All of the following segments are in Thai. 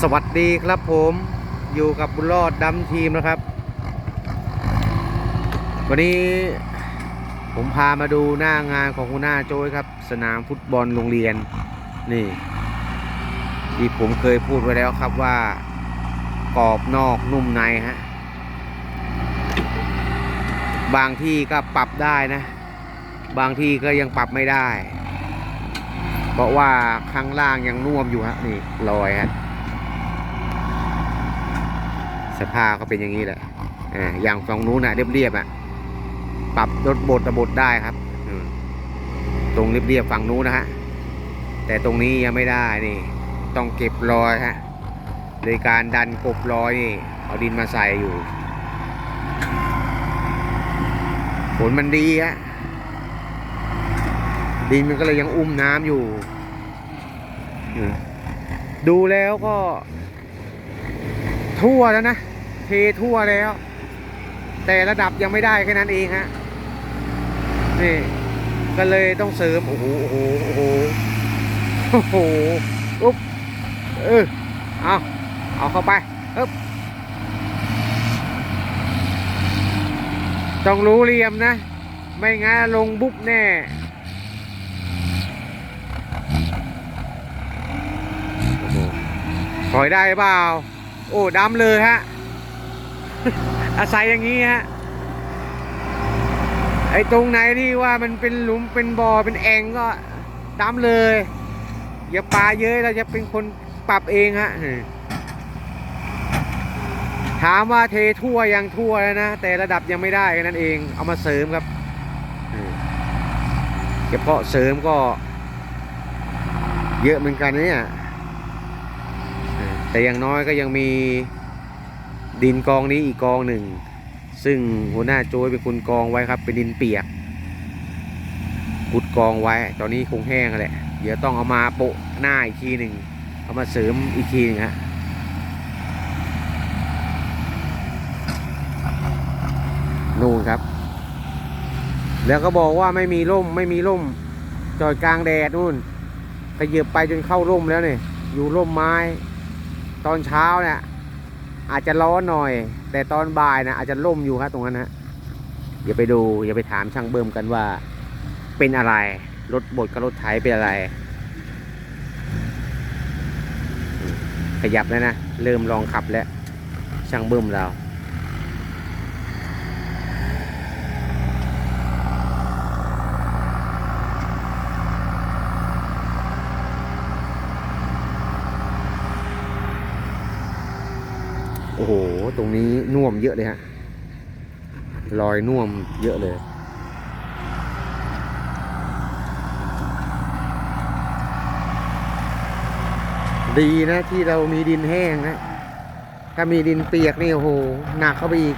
สวัสดีครับผมอยู่กับบุญรอดดำทีมนะครับ วันนี้ผมพามาดูหน้างานของคุณหน้าโจ้ยครับ สนามฟุตบอลโรงเรียน นี่ที่ผมเคยพูดไว้แล้วครับว่ากรอบนอกนุ่มในฮะบางที่ก็ปรับได้นะ บางที่ก็ยังปรับไม่ได้ เพราะว่าข้างล่างยังน่วมอยู่ฮะนี่รอยฮะ สภาพก็เป็นอย่างนี้แหละอ่าอย่างฝั่งนู้นน่ะเรียบๆอะปรับรถบดระบดได้ครับตรงเรียบๆฝั่งนู้นนะฮะแต่ตรงนี้ยังไม่ได้นี่ ต้องเก็บรอยฮะโดยการดันกบรอยนี่เอาดินมาใส่อยู่ ฝนมันดีฮะดินมันก็เลยยังอุ้มน้ำอยู่ ดูแล้วก็ ทั่วแล้วนะ เททั่วแล้ว แต่ระดับยังไม่ได้แค่นั้นเองฮะนี่ก็เลยต้องเสริม โอ้โหโอ้โหโอ้โหโอ้โหอุ๊บเออเอาเอาเข้าไปอึ๊บต้องรู้เหลี่ยมนะ ไม่งั้นลงบุ๊บแน่โอ้โหถอยได้เปล่า โอ้ดำเลยฮะ อาศัยอย่างนี้ฮะไอ้ตรงไหนที่ว่ามันเป็นหลุมเป็นบ่อเป็นแอ่งก็ดำเลย อย่าปลาเยอะเราจะเป็นคนปรับเองฮะถามว่าเททั่วยังทั่วแล้วนะ แต่ระดับยังไม่ได้แค่นั้นเอง เอามาเสริมครับเฉพาะเสริมก็ เยอะเหมือนกันเนี่ยแต่อย่างน้อยก็ยังมี ดินกองนี้อีกกองหนึ่ง ซึ่งหัวหน้าโจยเป็นคนกองไว้ครับ เป็นดินเปียกขุดกองไว้ ตอนนี้คงแห้งแล้วแหละ เดี๋ยวต้องเอามาโปะหน้าอีกทีหนึ่งเอามาเสริมอีกทีหนึงฮะนู่นครับ แล้วก็บอกว่าไม่มีร่มไม่มีร่ม จอดกลางแดดนู่นขยับไปจนเข้าร่มแล้วเนี่ยอยู่ร่มไม้ ตอนเช้าเนี่ย อาจจะร้อนหน่อย แต่ตอนบ่ายนะอาจจะร่มอยู่ครับตรงนั้นฮะอย่าไปดูอย่าไปถามช่างเบิ่มกันว่า เป็นอะไรรถบดกับรถไถเป็นอะไร ขยับแล้วนะ เริ่มลองขับแล้ว ช่างเบิ่มเรา โอ้โห ตรงนี้น่วมเยอะเลยฮะรอยน่วมเยอะเลยดีนะที่เรามีดินแห้งนะ ถ้ามีดินเปียกนี่โอ้โหหนักเข้าไปอีก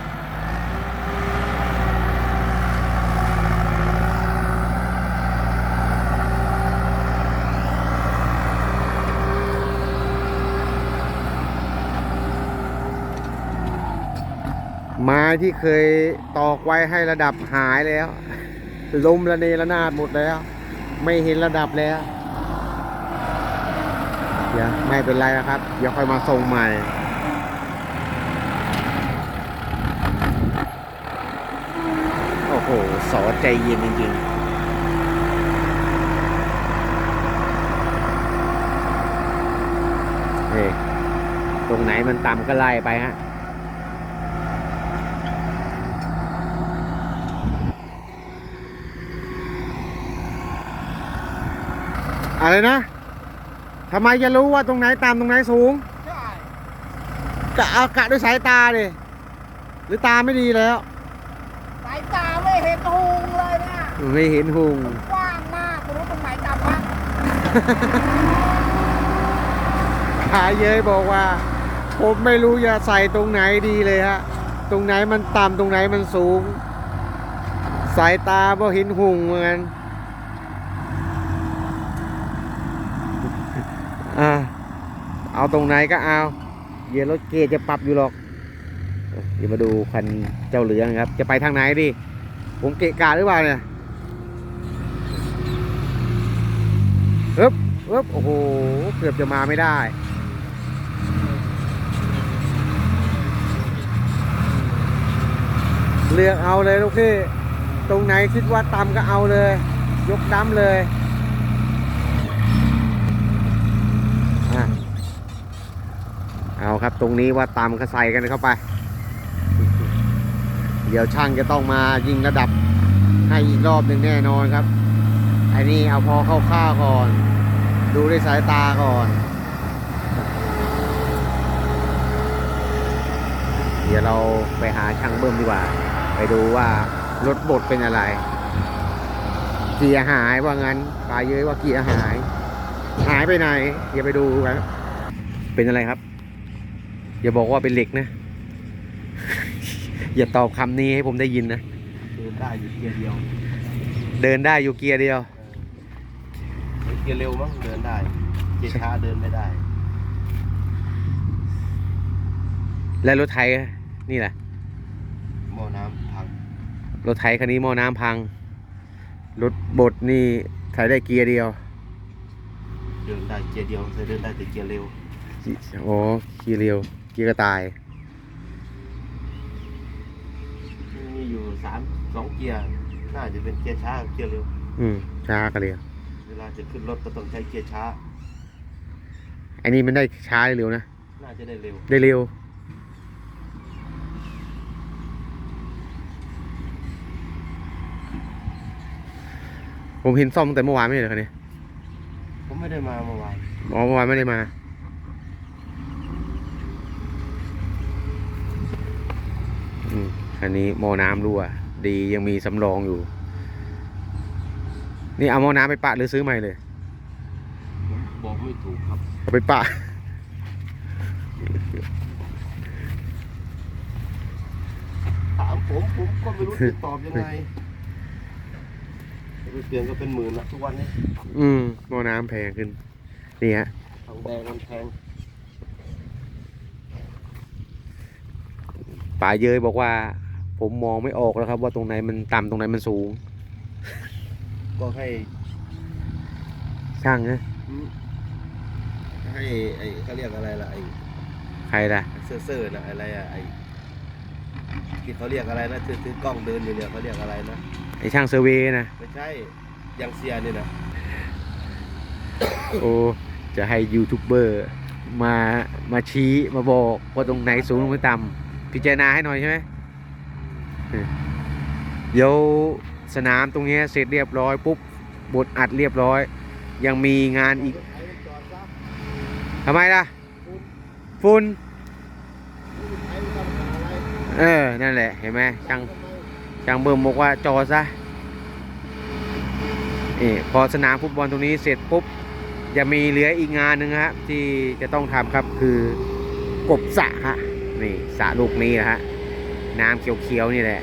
ไม้ที่เคยตอกไว้ให้ระดับหายแล้วลมระเนระนาดหมดแล้ว ไม่เห็นระดับแล้วเดี๋ยวไม่เป็นไรนะครับ เดี๋ยวค่อยมาส่งใหม่โอ้โหสอใจเย็นจริงๆนี่ตรงไหนมันต่ำก็ไล่ไปฮะ อะไรนะทำไมจะรู้ว่าตรงไหนต่ำตรงไหนสูงใช่กะเอากะด้วยสายตาดิหรือตาไม่ดีแล้ว สายตาไม่เห็นหูเลยเนี่ยไม่เห็นหุงกว้างมากไม่รู้ตรงไหนต่ำวะขาเย้ยบอกว่า ผมไม่รู้จะใส่ตรงไหนดีเลยฮะตรงไหนมันต่ำตรงไหนมันสูง สายตาบ่เห็นหุงเหมือนกัน เอาตรงไหนก็เอา เดี๋ยวรถเกียร์จะปรับอยู่หรอก เดี๋ยวมาดูคันเจ้าเหลืองครับ จะไปทางไหนดิ ผมเกะกะหรือเปล่าเนี่ยเอ๊บเอ๊บโอ้โห เกือบจะมาไม่ได้ เลือกเอาเลยลูกพี่ ตรงไหนคิดว่าต่ำก็เอาเลย ยกดำเลย เอาครับตรงนี้ว่าต่ำก็ใสกันเข้าไป เดี๋ยวช่างจะต้องมายิงระดับให้อีกรอบหนึ่งแน่นอนครับไอ้นี่เอาพอเข้าๆก่อน ดูด้วยสายตาก่อน เดี๋ยวเราไปหาช่างเบิ้มดีกว่า ไปดูว่ารถบดเป็นอะไร เกียร์หายว่างั้นปลายเย้ยว่าเกียร์หาย หายไปไหน เดี๋ยวไปดูกันเป็นอะไรครับ อย่าบอกว่าเป็นเหล็กนะ อย่าตอบคำนี้ให้ผมได้ยินนะ เดินได้อยู่เกียร์เดียว เดินได้อยู่เกียร์เดียวเออเกียร์เร็วมั้งเดินได้ เกียร์ช้าเดินไม่ได้ และรถไถนี่แหละหม้อน้ำพัง รถไถคันนี้หม้อน้ำพัง รถบดนี่ไถได้เกียร์เดียว เดินได้เกียร์เดียวเคยเดินได้แต่เกียร์เร็ว อ๋อ เกียร์เร็วเกียร์กระต่าย มีอยู่สามสองเกียร์ น่าจะเป็นเกียร์ช้ากับเกียร์เร็ว อืมช้ากันเร็วเวลาจะขึ้นรถก็ต้องใช้เกียร์ช้า อันนี้มันได้ช้าหรือเร็วนะ น่าจะได้เร็ว ได้เร็ว ผมเห็นซ่อมตั้งแต่เมื่อวานไม่ใช่เหรอคันนี้ผมไม่ได้มาเมื่อวาน อ๋อเมื่อวานไม่ได้มา อืม คันนี้หม้อน้ำรั่ว ดียังมีสำรองอยู่ นี่เอาหม้อน้ำไปปะหรือซื้อใหม่เลยผมบอกไม่ถูกครับเอาไปปะ ถามผมผมก็ไม่รู้จะตอบยังไงไปเปลี่ยนก็เป็นหมื่นละทุกวันนี้อืมหม้อน้ำแพงขึ้น นี่ฮะทองแดงมันแพงป๋าเยยบอกว่า ผมมองไม่ออกแล้วครับ ว่าตรงไหนมันต่ำตรงไหนมันสูง ก็ให้ช่างนะให้ไอ้เขาเรียกอะไรล่ะไอ้ใครล่ะเซ่อเซ่อๆนะอะไรอะไอ้ที่เขาเรียกอะไรนะถือถือกล้องเดินอยู่เนี่ยเขาเรียกอะไรนะไอช่างเซอร์เวย์นะไม่ใช่ยังเซียนี่นะโอ้จะให้ยูทูบเบอร์มามาชี้มาบอกว่าตรงไหนสูงตรงไหนต่ำพิจารณาให้หน่อยใช่ไหม เออเดี๋ยวสนามตรงเนี้ยเสร็จเรียบร้อยปุ๊บบทอัดเรียบร้อย ยังมีงานอีกทำไมล่ะฝุ่นเออ นั่นแหละ เห็นไหมช่างช่างเบิ่มบอกว่าจอดซะนี่พอสนามฟุตบอลตรงนี้เสร็จปุ๊บจะมีเหลืออีกงานหนึ่งฮะที่จะต้องทำครับคือกบสระฮะนี่สระลูกนี้นะฮะ น้ำเขียวๆนี่แหละ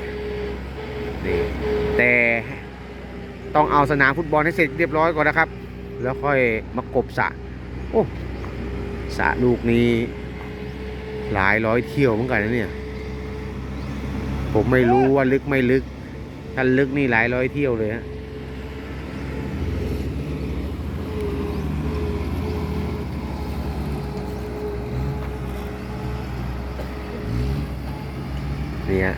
นี่แต่ต้องเอาสนามฟุตบอลให้เสร็จเรียบร้อยก่อนนะครับ แล้วค่อยมากบสระโอ้สระลูกนี้หลายร้อยเที่ยวเหมือนกันนะเนี่ย ผมไม่รู้ว่าลึกไม่ลึกถ้าลึกนี่หลายร้อยเที่ยวเลยฮะ นี่ย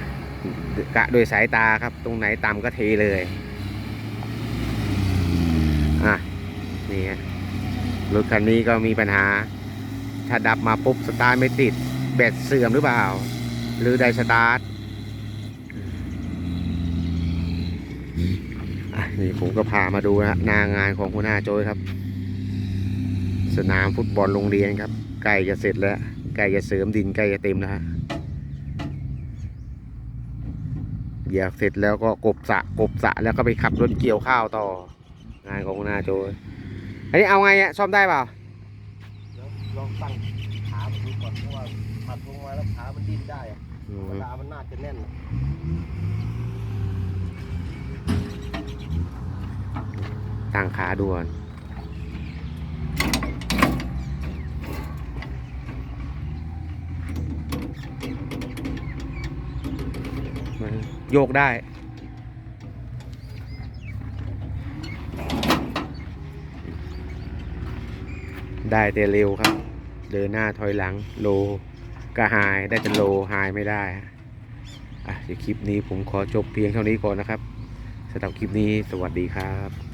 กะโดยสายตาครับ ตรงไหนต่ำก็เทเลย อะ นี่ฮะรถคันนี้ก็มีปัญหา ถ้าดับมาปุ๊บสตาร์ทไม่ติด แบตเสื่อมหรือเปล่า หรือไดสตาร์ทนี่ผมก็พามาดูนะฮะหนางานของคุณหน้าโจยครับ สนามฟุตบอลโรงเรียนครับ ใกล้จะเสร็จแล้ว ใกล้จะเสริมดินใกล้จะเต็มแล้วฮะ เดี๋ยวเสร็จแล้วก็กบสระกบสระแล้วก็ไปขับรถเกี่ยวข้าวต่อ งานของคุณอาโจยอันนี้เอาไงอะซ่อมได้เปล่าเดี๋ยวลองตั้งขามันดูก่อนเพราะว่าผัดลงมาแล้วขามันดิ้นได้อะธรรมดามันน่าจะแน่นอะตั้งขาด่วน มัน โยกได้ ได้แต่เร็วครับ เดินหน้าถอยหลังโลก็หายได้แต่โลหายไม่ได้อะเดี๋ยวคลิปนี้ผมขอจบเพียงเท่านี้ก่อนนะครับสำหรับคลิปนี้สวัสดีครับ